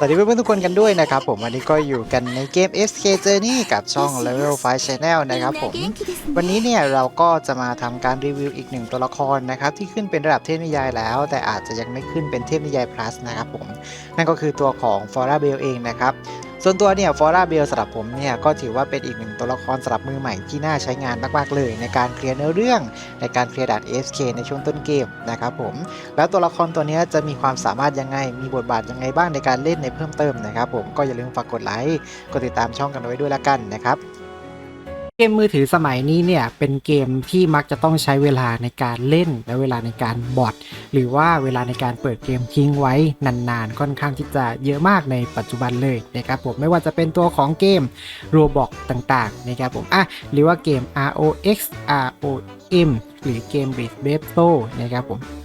สวัสดีเพื่อนๆทุกคนกันด้วยนะครับผมวันนี้ก็อยู่กันในเกม SK Journey กับช่อง Level 5 Channel นะครับผมวันนี้เนี่ยเราก็จะมาทำการรีวิวอีกหนึ่งตัวละครนะครับที่ขึ้นเป็นระดับเทพนิยายแล้ว แต่อาจจะยังไม่ขึ้นเป็นเทพนิยาย plus นะครับผมนั่นก็คือตัวของ f o r a b e l เองนะครับ ส่วนตัวเนี่ยฟอร่าเบลสำหรับผมเนี่ยก็ถือว่าเป็นอีกหนึ่งตัวละครสำหรับมือใหม่ที่น่าใช้งานมากๆเลย ในการเคลียร์เนื้อเรื่องในการเคลียร์ด่าน AFK ในช่วงต้นเกมนะครับผมแล้วตัวละครตัวนี้จะมีความสามารถยังไง มีบทบาทยังไงบ้างในการเล่นในเพิ่มเติมนะครับผมก็อย่าลืมฝากกดไลค์กดติดตามช่องกันไว้ด้วยละกันนะครับ เกมมือถือสมัยนี้เนี่ยเป็นเกมที่มักจะต้องใช้เวลาในการเล่น และเวลาในการบอทหรือว่าเวลาในการเปิดเกมทิ้งไว้นานๆ ค่อนข้างที่จะเยอะมากในปัจจุบันเลยนะครับผมไม่ว่าจะเป็นตัวของเกม Roblox ต่างๆนะครับผมอะหรือว่าเกม ROX ROM หรือเกม b r i d b a b e นะครับผม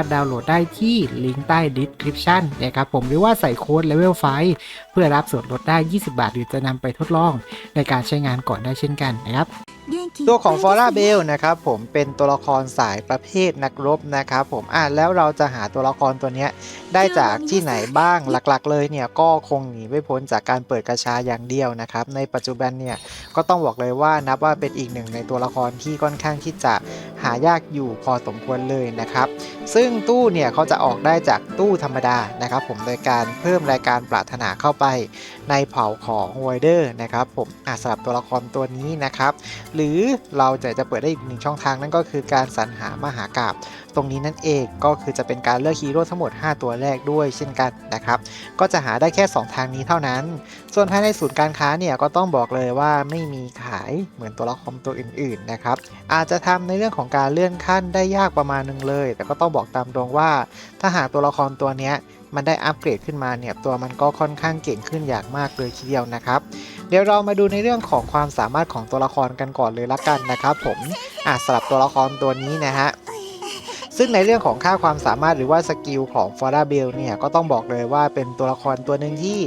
ถดาวน์โหลดได้ที่ลิงก์ใต้ description นะครับผมหรือว่าใส่โค้ด level 5 เพื่อรับส่วนลดได้ 20 บาท หรือจะนำไปทดลองในการใช้งานก่อนได้เช่นกันนะครับ ตัวของฟอร่าเบลนะครับผมเป็นตัวละครสายประเภทนักรบนะครับผมอ่าแล้วเราจะหาตัวละครตัวเนี้ยได้จากที่ไหนบ้างหลักๆ เลยเนี่ยก็คงหนีไม่พ้นจากการเปิดกระชาอย่างเดียวนะครับในปัจจุบันเนี่ยก็ต้องบอกเลยว่านับว่าเป็นอีกหนึ่งในตัวละครที่ค่อนข้างที่จะหายากอยู่พอสมควรเลยนะครับ ซึ่งตู้เนี่ยเขาจะออกได้จากตู้ธรรมดานะครับผมโดยการเพิ่มรายการปรารถนาเข้าไปในเผ่าของไวเดอร์นะครับผมอะสำหรับตัวละครตัวนี้นะครับหรือเราจะจะเปิดได้อีกหนึ่งช่องทางนั่นก็คือการสรรหามหากาบตรงนี้นั่นเองก็คือจะเป็นการเลือกฮีโร่ทั้งหมด 5 ตัวแรกด้วยเช่นกันนะครับ ก็จะหาได้แค่ 2 ทางนี้เท่านั้น ส่วนภายในศูนย์การค้าเนี่ยก็ต้องบอกเลยว่าไม่มีขายเหมือนตัวละครตัวอื่นๆนะครับ อาจจะทำในเรื่องของการเลื่อนขั้นได้ยากประมาณนึงเลย แต่ก็ต้องบอกตามตรงว่า ถ้าหากตัวละครตัวเนี้ย มันได้อัปเกรดขึ้นมาเนี่ยตัวมันก็ค่อนข้างเก่งขึ้นอย่างมากเลยทีเดียวนะครับ เดี๋ยวเรามาดูในเรื่องของความสามารถของตัวละครกันก่อนเลยละกันนะครับ ผมอะสำหรับตัวละครตัวนี้นะฮะซึ่งในเรื่องของค่าความสามารถหรือว่าสกิลของฟอร์ดาเบลเนี่ยก็ต้องบอกเลยว่าเป็นตัวละครตัวหนึ่งที่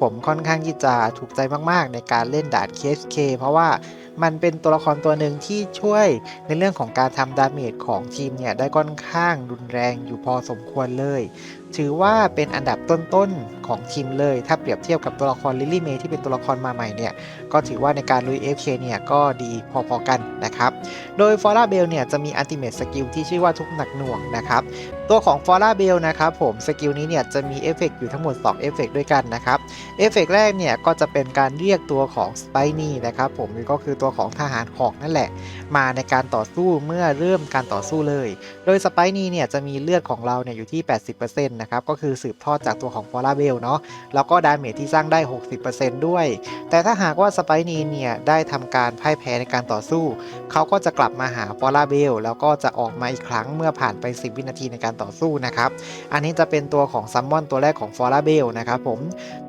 ผมค่อนข้างที่จะถูกใจมากๆ ในการเล่นด่าน KSK เพราะว่ามันเป็นตัวละครตัวหนึ่งที่ช่วยในเรื่องของการทำดาเมจของทีมเนี่ยได้ค่อนข้างรุนแรงอยู่พอสมควรเลย ถือว่าเป็นอันดับต้น ของทีมเลย ถ้าเปรียบเทียบกับตัวละครลิลลี่เมย์ที่เป็นตัวละครมาใหม่เนี่ยก็ถือว่าในการลุย FK เนี่ยก็ดีพอๆกันนะครับโดยฟอร่าเบลเนี่ยจะมีอัลติเม e สกิลที่ชื่อว่าทุกหนักหน่วงนะครับตัวของฟอร่าเบลนะครับผมสกิลนี้เนี่ยจะมีเอฟเฟกอยู่ทั้งหมด2เอฟเฟกด้วยกันนะครับเอฟเฟกแรกเนี่ยก็จะเป็นการเรียกตัวของสไปนี่นะครับผมก็คือตัวของทหารหอกนั่นแหละ มาในการต่อสู้เมื่อเริ่มการต่อสู้เลย โดยสไปนี่เนี่ยจะมีเลือดของเราเนี่ยอยู่ที่ 80%นะครับก็คือสืบทอดจากตัวของฟอร่าเบลเนาะแล้วก็ดาเมจที่สร้างได้ 60%ด้วย แต่ถ้าหากว่าสไปนีเนี่ยได้ทำการพ่ายแพ้ในการต่อสู้ เขาก็จะกลับมาหาฟอร่าเบลแล้วก็จะออกมาอีกครั้งเมื่อผ่านไป 10 วินาทีในการต่อสู้นะครับอันนี้จะเป็นตัวของซัมมอนตัวแรกของฟอร่าเบลนะครับผม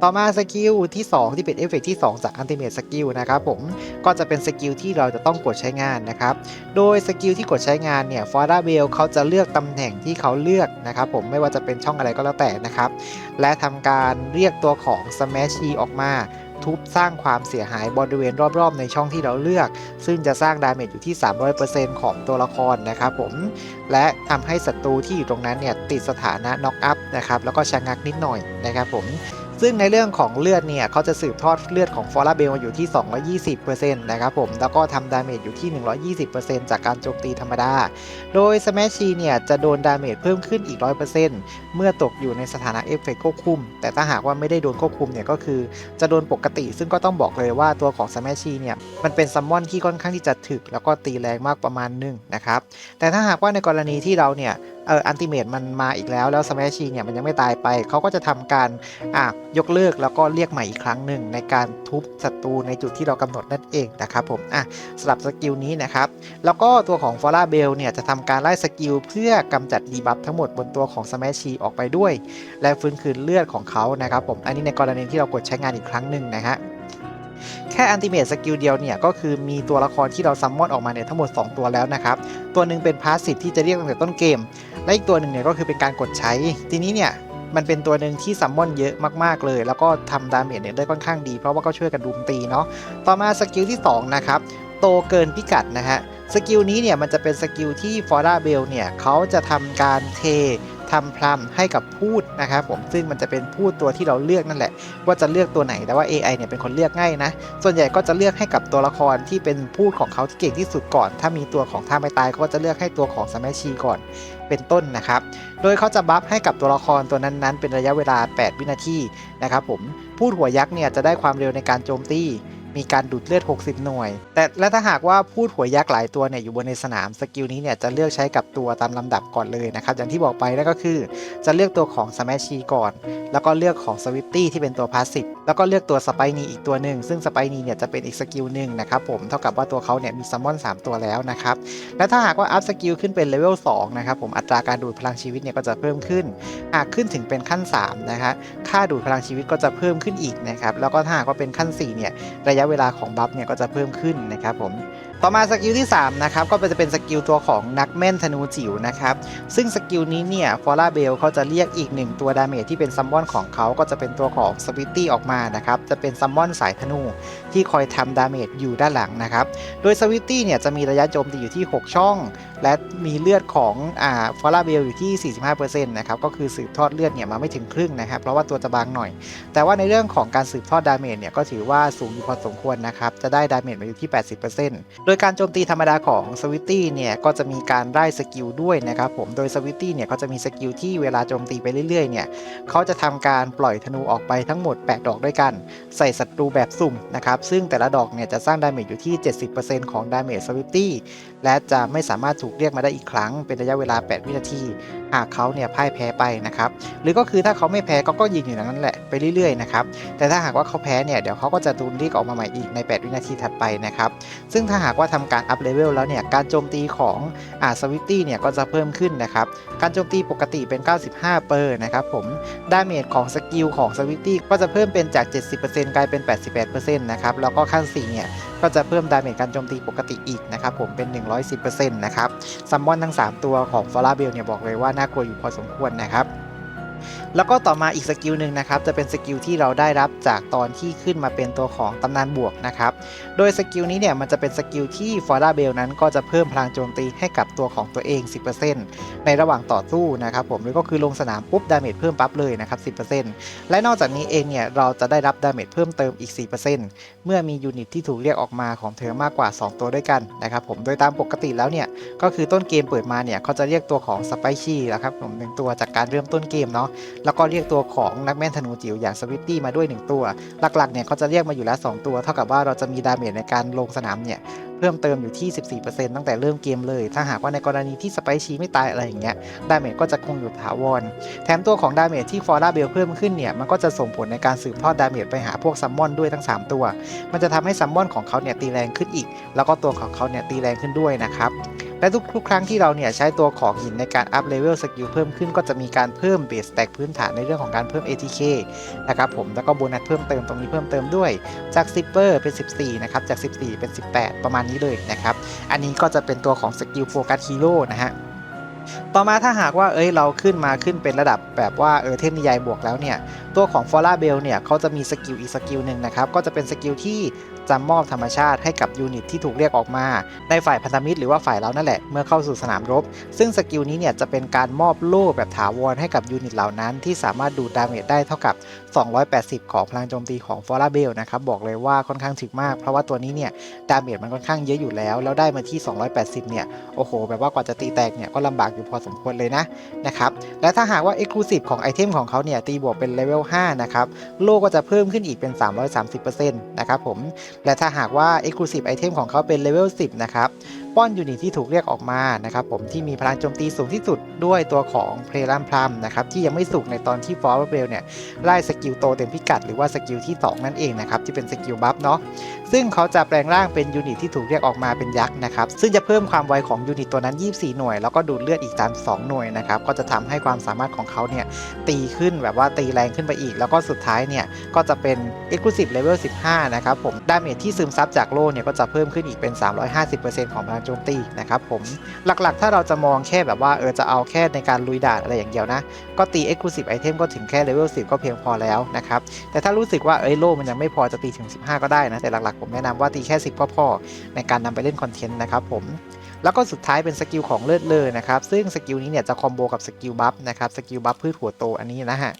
ต่อมาสกิลที่ 2 ที่เป็นเอฟเฟกที่ 2 จากอันติเม e สกิลนะครับผมก็จะเป็นสกิลที่เราจะต้องกดใช้งานนะครับโดยสกิลที่กดใช้งานเนี่ยฟอร่าเบลเขาจะเลือกตำแหน่งที่เขาเลือกนะครับผมไม่ว่าจะเป็นช่องอะไรก็แล้วแต่นะครับและทำการเรียกตัวของ Smash E ออกมา ทุบสร้างความเสียหายบริเวณรอบๆ ในช่องที่เราเลือก ซึ่งจะสร้างดาเมจอยู่ที่ 300%ของตัวละครนะครับผม และทำให้ศัตรูที่อยู่ตรงนั้นเนี่ยติดสถานะน็อกอัพนะครับแล้วก็ชะงักนิดหน่อยนะครับผม ซึ่งในเรื่องของเลือดเนี่ยเขาจะสืบทอดเลือดของฟอร่าเบลมาอยู่ที่ 220%นะครับผมแล้วก็ทำดาเมจอยู่ที่ 120%จากการโจมตีธรรมดา โดยส a s ชชีเนี่ยจะโดนดาเมจเพิ่มขึ้นอีก 100%เมื่อตกอยู่ในสถานะเอฟเฟกควบคุม แต่ถ้าหากว่าไม่ได้โดนควบคุมเนี่ยก็คือจะโดนปกติ ซึ่งก็ต้องบอกเลยว่าตัวของส a s ชชีเนี่ยมันเป็นซัมมอนที่ค่อนข้างที่จะถึก แล้วก็ตีแรงมากประมาณหนึงนะครับแต่ถ้าหากว่าในกรณีที่เราเนี่ย เอออันติเมตมันมาอีกแล้ว แล้วส a s ชชีเนี่ยมันยังไม่ตายไป เขาก็จะทำการอะยกเลิกแล้วก็เรียกใหม่อีกครั้งหนึ่งในการทุบศัตรูในจุดที่เรากำหนดนั่นเองนะครับผมอะสำหรับสกิลนี้นะครับ แล้วก็ตัวของฟอร่าเบลเนี่ยจะทำการไล่สกิลเพื่อกำจัดดีบัฟทั้งหมดบนตัวของสแมชชีออกไปด้วย และฟื้นคืนเลือดของเขานะครับผมอันนี้ในกรณีที่เรากดใช้งานอีกครั้งหนึ่งนะฮะ ค่อันติเมตสกิลเดียวเนี่ยก็คือมีตัวละครที่เราซัมมอนออกมาเนี่ยทั้งหมด 2 ตัวแล้วนะครับ ตัวหนึ่งเป็นพาสซีฟที่จะเรียกตั้งแต่ต้นเกม และอีกตัวหนึ่งเนี่ยก็คือเป็นการกดใช้ ทีนี้เนี่ยมันเป็นตัวหนึ่งที่ซัมมอนเยอะมากๆเลย แล้วก็ทำดาเมจเนี่ยได้ค่อนข้างดี เพราะว่าก็ช่วยกันดุมตีเนาะต่อมาสกิลที่ 2 นะครับ โตเกินพิกัดนะฮะสกิลนี้เนี่ยมันจะเป็นสกิลที่ฟอร์ a าเบลเนี่ยเขาจะทำการเท ทำพลัมให้กับพูดนะครับผมซึ่งมันจะเป็นพูดตัวที่เราเลือกนั่นแหละ ว่าจะเลือกตัวไหนแต่ว่า AI เนี่ยเป็นคนเลือกง่ายนะ ส่วนใหญ่ก็จะเลือกให้กับตัวละครที่เป็นพูดของเขาที่เก่งที่สุดก่อน ถ้ามีตัวของท่าไม่ตายเขาก็จะเลือกให้ตัวของสมัชชีก่อนเป็นต้นนะครับ โดยเขาจะบัฟให้กับตัวละครตัวนั้นๆ เป็นระยะเวลา 8 วินาทีนะครับผมพูดหัวยักษ์เนี่ยจะได้ความเร็วในการโจมตี มีการดูดเลือด 60 หน่วย แต่และถ้าหากว่าพูดหัวยักษ์หลายตัวเนี่ยอยู่บนในสนามสกิลนี้เนี่ยจะเลือกใช้กับตัวตามลำดับก่อนเลยนะครับอย่างที่บอกไปนั่นก็คือ จะเลือกตัวของสแมชชีก่อน แล้วก็เลือกของสวิ f ตี้ที่เป็นตัวพาสซีฟแล้วก็เลือกตัวสไปนีอีกตัวหนึ่งซึ่งสไปนีเนี่ยจะเป็นอีกสกิลหนึ่งนะครับผมเท่ากับว่าตัวเขาเนี่ยมีซัมมอน 3 ตัวแล้วนะครับและถ้าหากว่าอัพสกิลขึ้นเป็นเลเวล2นะครับผมอัตราการดูดพลังชีวิตเนี่ยก็จะเพิ่มขึ้น หากขึ้นถึงเป็นขั้น3นะคะค่าดูดพลังชีวิตก็จะเพิ่มขึ้นอีกนะครับแล้วก็ถ้าหากว่าเป็นขั้น4เนี่ยระยะะเวลาของบัฟเนี่ยก็จะเพิ่มขึ้นนะครับผมต่อมาสกิลที่3นะครับก็จะเป็นสกิลตัวของนักแม่นธนูจิ๋วนะครับซึ่งสกิลนี้เนี่ยฟอร่าเบลเขาจะเรียกอีกหนึ่งตัวดาเมจที่เป็นซัมมอนของเขาก็จะเป็นตัวของสวิตตี้ออกมานะครับจะเป็นซัมมอนสายธนู ที่คอยทำดาเมจอยู่ด้านหลังนะครับโดยสวิตตี้เนี่ยจะมีระยะโจมตีอยู่ที่ 6 ช่อง และมีเลือดของอ่าฟอร่าเบลอยู่ที่ 45%นะครับก็คือสืบทอดเลือดเนี่ยมาไม่ถึงครึ่งนะครับเพราะว่าตัวจะบางหน่อย แต่ว่าในเรื่องของการสืบทอดดาเมจเนี่ยก็ถือว่าสูงอยู่พอสมควรนะครับจะได้ดาเมจมาอยู่ที่ 80%โดยการโจมตีธรรมดาของสวิตตี้เนี่ยก็จะมีการไล่สกิลด้วยนะครับผมโดยสวิตตี้เนี่ยเขาจะมีสกิลที่เวลาโจมตีไปเรื่อยๆเนี่ยเขาจะทำการปล่อยธนูออกไปทั้งหมด 8 ดอกด้วยกัน ใส่ศัตรูแบบสุ่มนะครับซึ่งแต่ละดอกเนี่ยจะสร้างดาเมจอยู่ที่ 70%ของดาเมจสวิตตี้ และจะไม่สามารถถูกเรียกมาได้อีกครั้ง เป็นระยะเวลา 8 วินาที หากเขาเนี่ยพ่ายแพ้ไปนะครับ หรือก็คือถ้าเขาไม่แพ้ก็ก็ยิงอยู่อย่างนั้นแหละไปเรื่อยๆนะครับ แต่ถ้าหากว่าเขาแพ้เนี่ยเดี๋ยวเขาก็จะตูนเรียกออกมาใหม่อีกใน 8 วินาทีถัดไปนะครับ ซึ่งถ้าหากว่าทำการอัพเลเวลแล้วเนี่ย การโจมตีของอ่าสวิตตี้เนี่ยก็จะเพิ่มขึ้นนะครับ การโจมตีปกติเป็น 95 เปอร์นะครับผม ดาเมจของสกิลของสวิตตี้ก็จะเพิ่มเป็นจาก 70%กลายเป็น 88%นะครับ แล้วก็ขั้น4เนี่ย ก็จะเพิ่มดาเมจการโจมตีปกติอีกนะครับผมเป็น 110%นะครับซัมมอนทั้ง 3 ตัวของฟอร่าเบลเนี่ยบอกเลยว่าน่ากลัวอยู่พอสมควรนะครับ แล้วก็ต่อมาอีกสกิลหนึ่งนะครับจะเป็นสกิลที่เราได้รับจากตอนที่ขึ้นมาเป็นตัวของตำนานบวกนะครับโดยสกิลนี้เนี่ยมันจะเป็นสกิลที่ฟอร์าเบลนั้นก็จะเพิ่มพลังโจมตีให้กับตัวของตัวเอง 10%ในระหว่างต่อสู้นะครับผมหรือก็คือลงสนามปุ๊บดาเมจเพิ่มปั๊บเลยนะครับ 10%และนอกจากนี้เองเนี่ยเราจะได้รับดาเมจเพิ่มเติมอีก 4%เมื่อมียูนิตที่ถูกเรียกออกมาของเธอมากกว่า 2 ตัวด้วยกันนะครับผมโดยตามปกติแล้วเนี่ยก็คือต้นเกมเปิดมาเนี่ยเขาจะเรียกตัวของสไปชี่นะครับผมหนึ่งตัวจากการเริ่มต้นเกมเนาะแล้วก็เรียกตัวของนักแม่นธนูจิ๋วอย่างสวิตตี้มาด้วย 1 ตัว หลักๆเนี่ยเขาจะเรียกมาอยู่แล้ว 2 ตัว เท่ากับว่าเราจะมีดาเมจในการลงสนามเนี่ยเพิ่มเติมอยู่ที่ 14%ตั้งแต่เริ่มเกมเลย ถ้าหากว่าในกรณีที่สไปชีไม่ตายอะไรอย่างเงี้ย ดาเมจก็จะคงอยู่ถาวร แถมตัวของดาเมจที่ฟอร์ราเบลเพิ่มขึ้นเนี่ย มันก็จะส่งผลในการสืบทอดดาเมจไปหาพวกซัมมอนด้วยทั้ง 3 ตัว มันจะทำให้ซัมมอนของเขาเนี่ยตีแรงขึ้นอีก แล้วก็ตัวของเขาเนี่ยตีแรงขึ้นด้วยนะครับ และทุกๆครั้งที่เราเนี่ยใช้ตัวของหินในการอัพเลเวลสกิลเพิ่มขึ้นก็จะมีการเพิ่มเบสแต็กพื้นฐานในเรื่องของการเพิ่ม ATK นะครับผมแล้วก็โบนัสเพิ่มเติมตรงนี้เพิ่มเติมด้วยจาก 10เปอร์เป็น 14 นะครับ จาก 14 เป็น 18 ประมาณนี้เลยนะครับ อันนี้ก็จะเป็นตัวของสกิลโฟกัสฮีโร่นะฮะต่อมาถ้าหากว่าเอ้ยเราขึ้นมาขึ้นเป็นระดับแบบว่าเออเทพนิยายบวกแล้วเนี่ย ตัวของฟอร่าเบลเนี่ยเขาจะมีสกิลอีกสกิลหนึ่งนะครับ ก็จะเป็นสกิลที่ จะมอบธรรมชาติให้กับยูนิตที่ถูกเรียกออกมา ในฝ่ายพันธมิตรหรือว่าฝ่ายเรานั่นแหละเมื่อเข้าสู่สนามรบ ซึ่งสกิลนี้เนี่ยจะเป็นการมอบโล่แบบถาวรให้กับยูนิตเหล่านั้นที่สามารถดูดดาเมจได้เท่ากับ 280 ของพลังโจมตีของฟอร่าเบลนะครับบอกเลยว่าค่อนข้างถึกมากเพราะว่าตัวนี้เนี่ยดาเมจมันค่อนข้างเยอะอยู่แล้ว แล้วได้มาที่ 280 เนี่ยโอ้โหแบบว่ากว่าจะตีแตกเนี่ยก็ลำบากอยู่พอสมควรเลยนะนะครับและถ้าหากว่า Exclusive ของไอเทมของเขาเนี่ยตีบวกเป็นเลเวล5นะครับโล่ก็จะเพิ่มขึ้นอีกเป็น 330%นะครับผมและถ้าหากว่า Exclusive ไอเทมของเขาเป็นเลเวล10 นะครับป้อนยูนิตที่ถูกเรียกออกมานะครับผมที่มีพลังโจมตีสูงที่สุดด้วยตัวของเพลรัมพลัมนะครับที่ยังไม่สุกในตอนที่ฟอร์เบลเนี่ยไล่สกิลโตเต็มพิกัดหรือว่าสกิลที่ 2 นั่นเองนะครับที่เป็นสกิลบัฟเนาะซึ่งเขาจะแปลงร่างเป็นยูนิตที่ถูกเรียกออกมาเป็นยักษ์นะครับซึ่งจะเพิ่มความไวของยูนิตตัวนั้น 24 หน่วย แล้วก็ดูดเลือดอีก32หน่วยนะครับก็จะทำให้ความสามารถของเขาเนี่ยตีขึ้นแบบว่าตีแรงขึ้นไปอีก แล้วก็สุดท้ายเนี่ยก็จะเป็น Exclusive Level 15 นะครับผมดาเมจที่ซึมซับจากโล่เนี่ยก็จะเพิ่มขึ้นอีกเป็น 350%ของพลังโจมตีนะครับผมหลักๆ ถ้าเราจะมองแค่แบบว่าเออจะเอาแค่ในการลุยด่านอะไรอย่างเดียวนะ ก็ตี Exclusive Item ก็ถึงแค่เลเวล10 ก็เพียงพอแล้วนะครับ แต่ถ้ารู้สึกว่าเอ้ยโล่มันยังไม่พอจะตีถึง 15 ก็ได้นะ แต่หลักๆ ผมแนะนำว่าตีแค่ 10 ก็พอในการนำไปเล่นคอนเทนต์นะครับผม แล้วก็สุดท้ายเป็นสกิลของเลิศเลอนะครับซึ่งสกิลนี้เนี่ยจะคอมโบกับสกิลบัฟนะครับสกิลบัฟพืชหัวโตอันนี้นะฮะ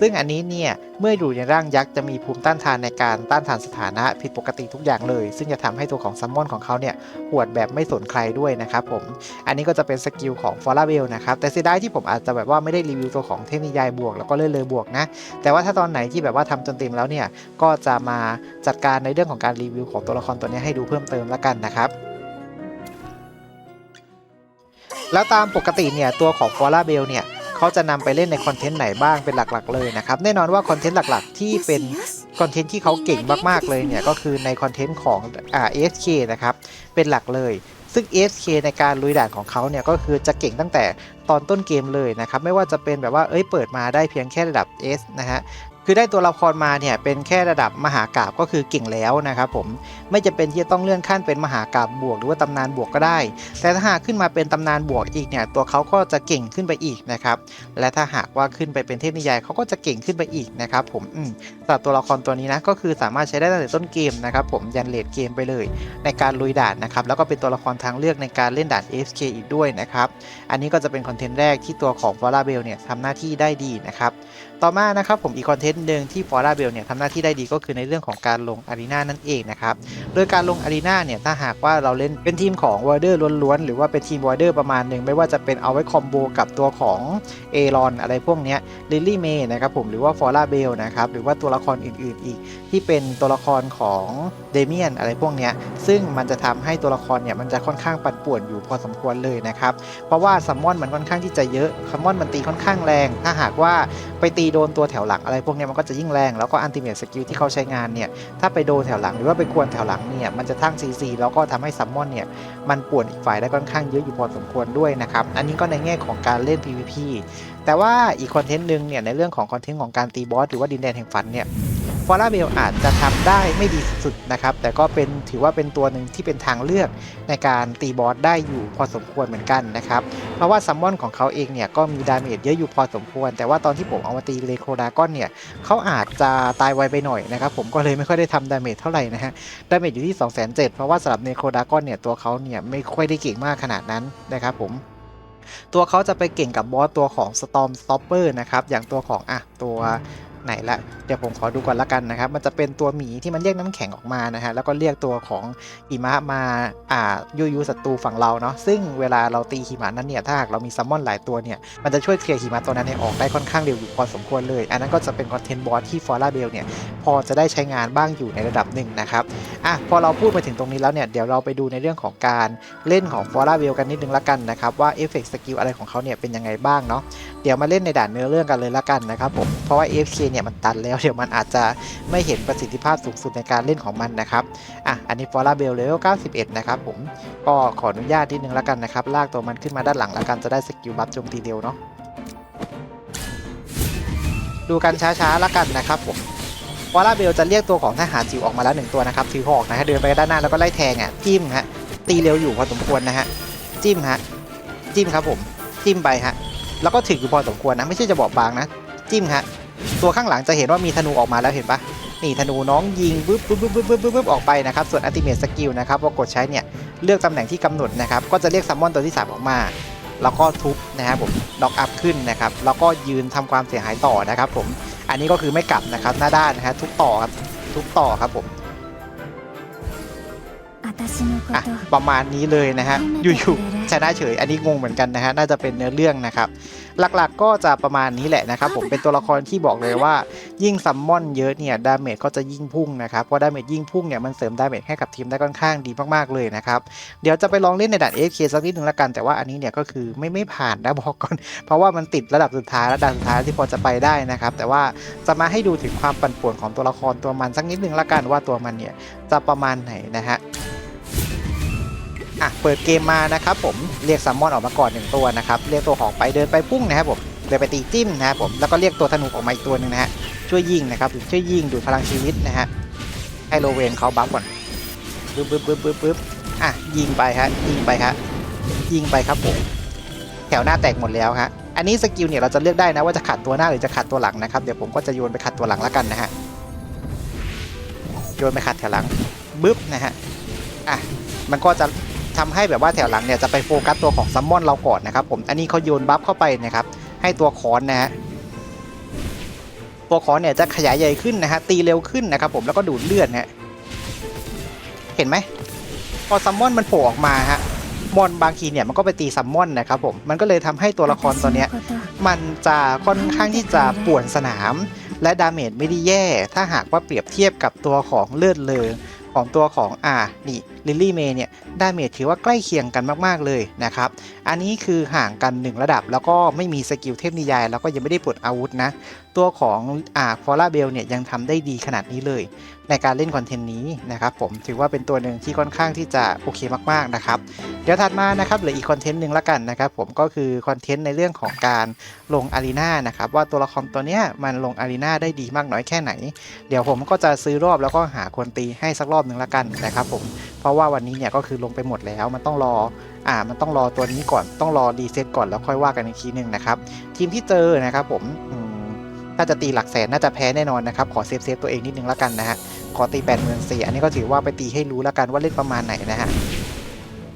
ซึ่งอันนี้เนี่ยเมื่ออยู่ในร่างยักษ์จะมีภูมิต้านทานในการต้านทานสถานะผิดปกติทุกอย่างเลย ซึ่งจะทำให้ตัวของซัมมอนของเขาเนี่ยหวดแบบไม่สนใครด้วยนะครับผมอันนี้ก็จะเป็นสกิลของฟอร์ a เบลนะครับแต่เสียดายที่ผมอาจจะแบบว่าไม่ได้รีวิวตัวของเทพนิยายบวกแล้วก็เลื่อนเลยบวกนะแต่ว่าถ้าตอนไหนที่แบบว่าทำจนเต็มแล้วเนี่ยก็จะมาจัดการในเรื่องของการรีวิวของตัวละครตัวนี้ให้ดูเพิ่มเติมแล้วกันนะครับ แล้วตามปกติเนี่ยตัวของฟอร์ a เบลเนี่ยเขาจะนำไปเล่นในคอนเทนต์ไหนบ้างเป็นหลักๆเลยนะครับแน่นอนว่าคอนเทนต์หลักๆ ที่เป็นคอนเทนต์ที่เขาเก่งมากๆเลยเนี่ยก็คือในคอนเทนต์ของอ่า ASK นะครับเป็นหลักเลยซึ่ง ASK ในการลุยด่านของเขาเนี่ยก็คือจะเก่งตั้งแต่ตอนต้นเกมเลยนะครับไม่ว่าจะเป็นแบบว่าเอ้ยเปิดมาได้เพียงแค่ระดับ S นะฮะ คือได้ตัวละครมาเนี่ยเป็นแค่ระดับมหากราบก็คือเก่งแล้วนะครับผมไม่จะเป็นที่จะต้องเลื่อนขั้นเป็นมหากราบบวก หรือว่าตำนานบวกก็ได้ แต่ถ้าหากขึ้นมาเป็นตำนานบวกอีกเนี่ยตัวเขาก็จะเก่งขึ้นไปอีกนะครับและถ้าหากว่าขึ้นไปเป็นเทพนิยายเขาก็จะเก่งขึ้นไปอีกนะครับผมสำหรับตัวละครตัวนี้นะก็คือสามารถใช้ได้ตั้งแต่ต้นเกมนะครับผมยันเลดเกมไปเลย ในการลุยด่านนะครับแล้วก็เป็นตัวละครทางเลือกในการเล่นด่าน FK อีกด้วยนะครับอันนี้ก็จะเป็นคอนเทนต์แรกที่ตัวของฟอร์เบลเนี่ยทำหน้าที่ได้ดีนะครับ ต่อมานะครับผมอีกคอนเทนต์หนึ่งที่ฟอร์เบลเนี่ยทำหน้าที่ได้ดีก็คือในเรื่องของการลงอารีนานั่นเองนะครับโดยการลงอารีนาเนี่ยถ้าหากว่าเราเล่นเป็นทีมของวอร์เดอร์ล้วนๆหรือว่าเป็นทีมวอร์เดอร์ประมาณหนึ่งไม่ว่าจะเป็นเอาไว้คอมโบกับตัวของเอรอนอะไรพวกเนี้ยลิลลี่เมย์นะครับผมหรือว่าฟอร์เบลนะครับหรือว่าตัวละครอื่นๆอีก ที่เป็นตัวละครของเดเมียนอะไรพวกเนี้ยซึ่งมันจะทำให้ตัวละครเนี่ยมันจะค่อนข้างปั่นป่วนอยู่พอสมควรเลยนะครับเพราะว่าซัมมอนมันค่อนข้างที่จะเยอะซัมมอนมันตีค่อนข้างแรง ถ้าหากว่าไปตีโดนตัวแถวหลังอะไรพวกนี้มันก็จะยิ่งแรงแล้วก็อันติเมทสกิลที่เขาใช้งานเนี่ยถ้าไปโดนแถวหลังหรือว่าไปกวนแถวหลังเนี่ยมันจะทั้ง CC แล้วก็ทำให้ซัมมอนเนี่ยมันป่วนอีกฝ่ายได้ค่อนข้างเยอะอยู่พอสมควรด้วยนะครับอันนี้ก็ในแง่ของการเล่น PVP แต่ว่าอีกคอนเทนต์หนึ่งเนี่ยในเรื่องของคอนเทนต์ของการตีบอสหรือว่าดินแดนแห่งฝันเนี่ยฟอร่าเบลอาจจะทำได้ไม่ดีสุดนะครับ แต่ก็เป็นถือว่าเป็นตัวหนึ่งที่เป็นทางเลือกในการตีบอสได้อยู่พอสมควรเหมือนกันนะครับ ราะว่าซัมมอนของเขาเองเนี่ยก็มีดาเมจเยอะอยู่พอสมควร แต่ว่าตอนที่ผมเอามาตีเลโครดากอนเนี่ยเขาอาจจะตายไวไปหน่อยนะครับผมก็เลยไม่ค่อยได้ทำดาเมจเท่าไหร่นะฮะดาเมจอยู่ที่ 2 7 0 0 0เพราะว่าสำหรับเนโครดากอนเนี่ยตัวเขาเนี่ยไม่ค่อยได้เก่งมากขนาดนั้นนะครับผมตัวเขาจะไปเก่งกับบอสตัวของ Storm Stopper นะครับอย่างตัวของอะตัว ไหนละเดี๋ยวผมขอดูก่อนละกันนะครับ มันจะเป็นตัวหมีที่มันเรียกน้ำแข็งออกมานะฮะแล้วก็เรียกตัวของหิมะมาอ่ายูยูศัตรูฝั่งเราเนาะซึ่งเวลาเราตีหิมะนั้นเนี่ยถ้าหากเรามีซัมมอนหลายตัวเนี่ยมันจะช่วยเคลียร์หิมะตัวนั้นให้ออกได้ค่อนข้างเร็วอยู่พอสมควรเลย อันนั้นก็จะเป็นคอนเทนต์บอสที่ฟอร์ a เบลเนี่ยพอจะได้ใช้งานบ้างอยู่ในระดับหนึ่งนะครับอะพอเราพูดมาถึงตรงนี้แล้วเนี่ยเดี๋ยวเราไปดูในเรื่องของการเล่นของฟอร์ a เบลกันนิดนึงละกันนะครับว่าเอฟเฟกต์สกิลอะไรของเขาเนี่ยเป็นยังไงบ้างเนาะเดี๋ยวมาเล่นในด่านเนื้อเรื่องกันเลยละกันนะครับผมเพราะว่า AFK เนี่ยมันตันแล้วเดี๋ยวมันอาจจะไม่เห็นประสิทธิภาพสูงสุดในการเล่นของมันนะครับอะอันนี้ฟอร์ a เบลเลเวล91 นะครับผมก็ขออนุญาตนิดนึงและกันนะครับ ลากตัวมันขึ้นมาด้านหลังและกันจะได้สกิลบัฟโจมตีเร็วเนาะดูกันช้าๆละกันนะครับผมฟอร่าเบลจะเรียกตัวของทหารจิ๋วออกมาแล้วหนึ่งตัวนะครับถือหอกนะฮะเดินไปด้านหน้าแล้วก็ไล่แทงอะจิ้มฮะตีเร็วอยู่พอสมควรนะฮะจิ้มฮะจิ้มครับผมจิ้มไปฮะแล้วก็ถึกอยู่พอสมควรนะไม่ใช่จะบอบบางนะ จิ้มฮะ ตัวข้างหลังจะเห็นว่ามีธนูออกมาแล้วเห็นปะนี่ธนูน้องยิงบึ๊บบึ๊บบึ๊บบึ๊บบึ๊บบึ๊บออกไปนะครับ ส่วนอัติเมตสกิลนะครับพอกดใช้เนี่ยเลือกตำแหน่งที่กำหนดนะครับ ก็จะเรียกซัมมอนตัวที่ 3 ออกมา แล้วก็ทุบนะครับผมด็อกอัพขึ้นนะครับ แล้วก็ยืนทำความเสียหายต่อนะครับ ผม อันนี้ก็คือไม่กลับนะครับ หน้าด้านนะฮะทุบต่อครับ ทุบต่อครับผมประมาณนี้เลยนะฮะอยู่ๆชนะเฉย อันนี้งงเหมือนกันนะฮะ น่าจะเป็นเนื้อเรื่องนะครับหลักๆก็จะประมาณนี้แหละนะครับผมเป็นตัวละครที่บอกเลยว่า ยิ่งซัมมอนเยอะเนี่ยดาเมจก็จะยิ่งพุ่งนะครับเพราะดาเมจยิ่งพุ่งเนี่ยมันเสริมดาเมจให้กับทีมได้ค่อนข้างดีมากๆเลยนะครับเดี๋ยวจะไปลองเล่นในด่าน AFK สักนิดนึงละกันแต่ว่าอันนี้เนี่ยก็คือไม่ไม่ผ่านนะบอกก่อน เพราะว่ามันติดระดับสุดท้ายและด่านสุดท้ายที่พอจะไปได้นะครับแต่ว่าจะมาให้ดูถึงความปั่นป่วนของตัวละครตัวมันสักนิดนึงละกันว่าตัวมันเนี่ยจะประมาณไหนนะฮะ อะเปิดเกมมานะครับผมเรียกซัมมอนออกมาก่อนหนึ่งตัวนะครับเรียกตัวของไปเดินไปพุ่งนะครับผมเดินไปตีจิ้มนะครับผมแล้วก็เรียกตัวธนูออกมาอีกตัวหนึ่งนะฮะช่วยยิงนะครับช่วยยิงดูดพลังชีวิตนะฮะให้โลเวนเขาบัฟก่อนปึ๊บปึ๊บปึ๊บปึ๊บปึ๊บอะยิงไปฮะยิงไปฮะยิงไปครับผมแถวหน้าแตกหมดแล้วฮะอันนี้สกิลเนี่ยเราจะเลือกได้นะว่าจะขัดตัวหน้าหรือจะขัดตัวหลังนะครับเดี๋ยวผมก็จะโยนไปขัดตัวหลังแล้วกันนะฮะโยนไปขัดแถวหลังบึ๊บนะฮะอะมันก็จะ ทํให้แบบว่าแถวหลังเนี่ยจะไปโฟกัสตัวของซัมมอนเราก่อนนะครับผมอันนี้เขาโยนบัฟเข้าไปนะครับให้ตัวคอนนะฮะตัวคอนเนี่ยจะขยายใหญ่ขึ้นนะฮะตีเร็วขึ้นนะครับผมแล้วก็ดูดเลือดฮะเห็นไหมพอซัมมอนมันโผล่ออกมาฮะมอนบางทีเนี่ยมันก็ไปตีซัมมอนนะครับผมมันก็เลยทำให้ตัวละครตัวเนี้ยมันจะค่อนข้างที่จะป่วนสนาม และดาเมจไม่ได้แย่ ถ้าหากว่าเปรียบเทียบกับตัวของเลือดเลอของตัวของอ่านี่ ลิลลี่เมย์เนี่ยดาเมจถือว่าใกล้เคียงกันมากๆเลยนะครับ อันนี้คือห่างกัน 1 ระดับ แล้วก็ไม่มีสกิลเทพนิยาย แล้วก็ยังไม่ได้ปลดอาวุธนะ ตัวของอ่าฟอร่าเบลเนี่ยยังทำได้ดีขนาดนี้เลย ในการเล่นคอนเทนต์นี้นะครับผมถือว่าเป็นตัวหนึ่งที่ค่อนข้างที่จะโอเคมากๆนะครับ เดี๋ยวถัดมานะครับเหลืออีกคอนเทนต์หนึ่งละกันนะครับผมก็คือคอนเทนต์ในเรื่องของการลงอารีนานะครับว่าตัวละครตัวเนี้ยมันลงอารีนาได้ดีมากน้อยแค่ไหน เดี๋ยวผมก็จะซื้อรอบแล้วก็หาคนตีให้สักรอบหนึ่งละกันนะครับผมเพราะว่าวันนี้เนี่ยก็คือลงไปหมดแล้วมันต้องรออ่ามันต้องรอตัวนี้ก่อนต้องรอรีเซ็ตก่อนแล้วค่อยว่ากันอีกทีหนึ่งนะครับทีมที่เจอนะครับผมอืมถ้าจะตีหลักแสนน่าจะแพ้แน่นอนนะครับขอเซฟเซฟตัวเองนิดนึงละกันนะฮะขอตี8 4 0 0 0อันนี้ก็ถือว่าไปตีให้รู้แล้วกันว่าเล่นประมาณไหนนะฮะ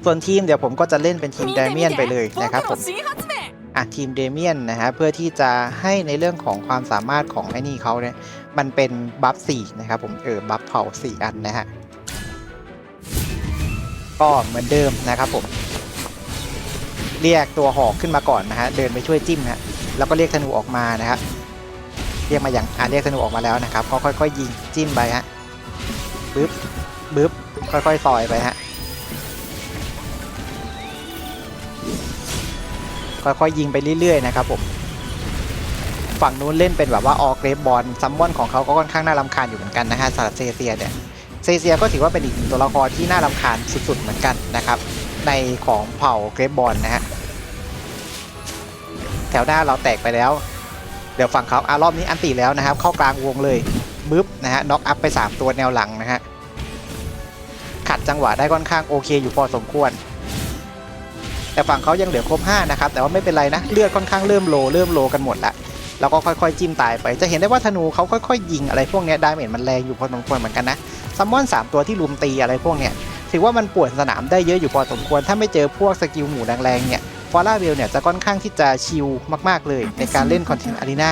ส่วนทีมเดี๋ยวผมก็จะเล่นเป็นทีมเดเมียนไปเลยนะครับผมอะทีมเดเมียนนะฮะเพื่อที่จะให้ในเรื่องของความสามารถของไอ้นี่เขาเนี่ยมันเป็นบัฟสี่นะครับผมเออบัฟเผาสี่อันนะฮะ ก็เหมือนเดิมนะครับผม เรียกตัวหอกขึ้นมาก่อนนะฮะเดินไปช่วยจิ้มฮะแล้วก็เรียกธนูออกมานะฮะเรียกมาอย่างอะเรียกธนูออกมาแล้วนะครับ ก็ค่อยๆยิงจิ้มไปฮะบึ๊บบึ๊บค่อยๆซอยไปฮะค่อยๆยิงไปเรื่อยๆนะครับผมฝั่งนู้นเล่นเป็นแบบว่าออเกรฟบอลซัมมอนของเขาก็ค่อนข้างน่ารำคาญอยู่เหมือนกันนะฮะสำหรับเซเซียเนี่ย เซเซียก็ถือว่าเป็นอีกตัวละครที่น่ารำคาญสุดๆเหมือนกันนะครับ ในของเผ่าเกรฟบอลนะฮะแถวหน้าเราแตกไปแล้ว เดี๋ยวฝั่งเขาอารอบนี้อันตีแล้วนะครับ เข้ากลางวงเลยบึ๊บนะฮะน็อกอัพไป 3 ตัวแนวหลังนะฮะขัดจังหวะได้ค่อนข้างโอเคอยู่พอสมควร แต่ฝั่งเขายังเหลือครบ5นะครับแต่ว่าไม่เป็นไรนะเลือดค่อนข้างเริ่มโลเริ่มโลกันหมดละแล้วก็ค่อยๆจิ้มตายไป จะเห็นได้ว่าธนูเขาค่อยๆ ยิงอะไรพวกนี้ดาเมจมันแรงอยู่พอสมควรเหมือนกันนะ ซัมมอน 3 ตัวที่ลุมตีอะไรพวกเนี้ยถือว่ามันป่วนสนามได้เยอะอยู่พอสมควร ถ้าไม่เจอพวกสกิลหมู่แรงๆเนี่ยฟอร่าเวลเนี่ยจะค่อนข้างที่จะชิลมากๆเลยในการเล่นคอนเทนต์อารีนา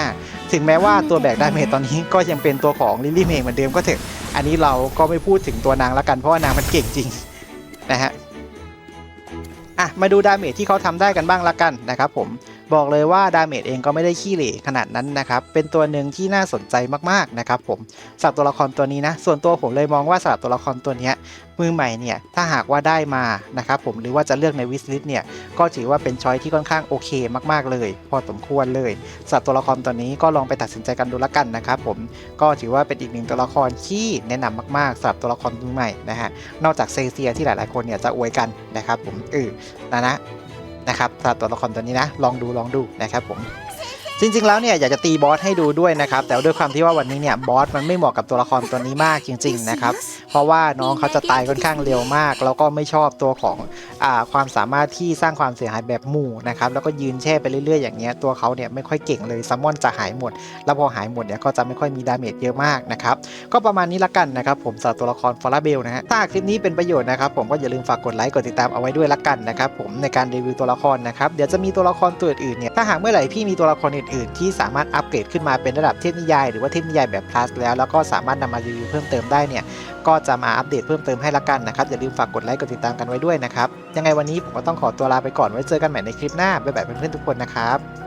ถึงแม้ว่าตัวแบกดาเมจตอนนี้ก็ยังเป็นตัวของลิลลี่เมย์เหมือนเดิมก็เถอะ อันนี้เราก็ไม่พูดถึงตัวนางล้วกันเพราะว่านางมันเก่งจริงนะฮะอะมาดูดาเมจที่เขาทำได้กันบ้างละกันนะครับผม บอกเลยว่าดาเมจเองก็ไม่ได้ขี้เหร่ขนาดนั้นนะครับ เป็นตัวหนึ่งที่น่าสนใจมากๆนะครับผมสำหรับตัวละครตัวนี้นะ ส่วนตัวผมเลยมองว่าสำหรับตัวละครตัวนี้มือใหม่เนี่ยถ้าหากว่าได้มานะครับผมหรือว่าจะเลือกในวิสลิสเนี่ยก็ถือว่าเป็นช้อยที่ค่อนข้างโอเคมากๆเลย พอสมควรเลยสำหรับตัวละครตัวนี้ก็ลองไปตัดสินใจกันดูละกันนะครับผมก็ถือว่าเป็นอีกหนึ่งตัวละครที่แนะนำมากๆสำหรับตัวละครมือใหม่นะฮะนอกจากเซเซียที่หลายๆคนเนี่ยจะอวยกันนะครับผมเออนะนะ นะครับสำหรับตัวละครตัวนี้นะ ลองดูลองดูนะครับผม จริงๆแล้วเนี่ยอยากจะตีบอสให้ดูด้วยนะครับ แต่ด้วยความที่ว่าวันนี้เนี่ยบอสมันไม่เหมาะกับตัวละครตัวนี้มากจริง ๆนะครับ เพราะว่าน้องเขาจะตายค่อนข้างเร็วมาก แล้วก็ไม่ชอบตัวของอความสามารถที่สร้างความเสียหายแบบหมู่นะครับแล้วก็ยืนแช่ไปเรื่อยๆอย่างเงี้ยตัวเขาเนี่ยไม่ค่อยเก่งเลยซัมมอนจะหายหมด แล้วพอหายหมดเนี่ยก็จะไม่ค่อยมีดาเมจเยอะมากนะครับก็ประมาณนี้ละกันนะครับผมสำหรับตัวละครฟอร์เบลนะฮะถ้าคลิปนี้เป็นประโยชน์นะครับผมก็อย่าลืมฝากกดไลค์กดติดตามเอาไว้ด้วยละกันนะครับผมในการรีวิวตัวละครนะครับเดี๋ยวจะมีตัวละครตัวอื่นเนี่ยถ้าหากเมื่อไหร่พี่มีตัวละครอื่นๆ ที่สามารถอัปเกรดขึ้นมาเป็นระดับเทพนิยาย หรือว่าเทพนิยายแบบ plus แล้ว แล้วก็สามารถนำมารีวิวเพิ่มเติมได้เนี่ยก็จะมาอัปเดตเพิ่มเติมให้ละกันนะครับ อย่าลืมฝากกดไลค์กดติดตามกันไว้ด้วยนะครับ ยังไงวันนี้ผมก็ต้องขอตัวลาไปก่อนไว้เจอกันใหม่ในคลิปหน้าบ๊ายบายเพื่อนๆทุกคนนะครับ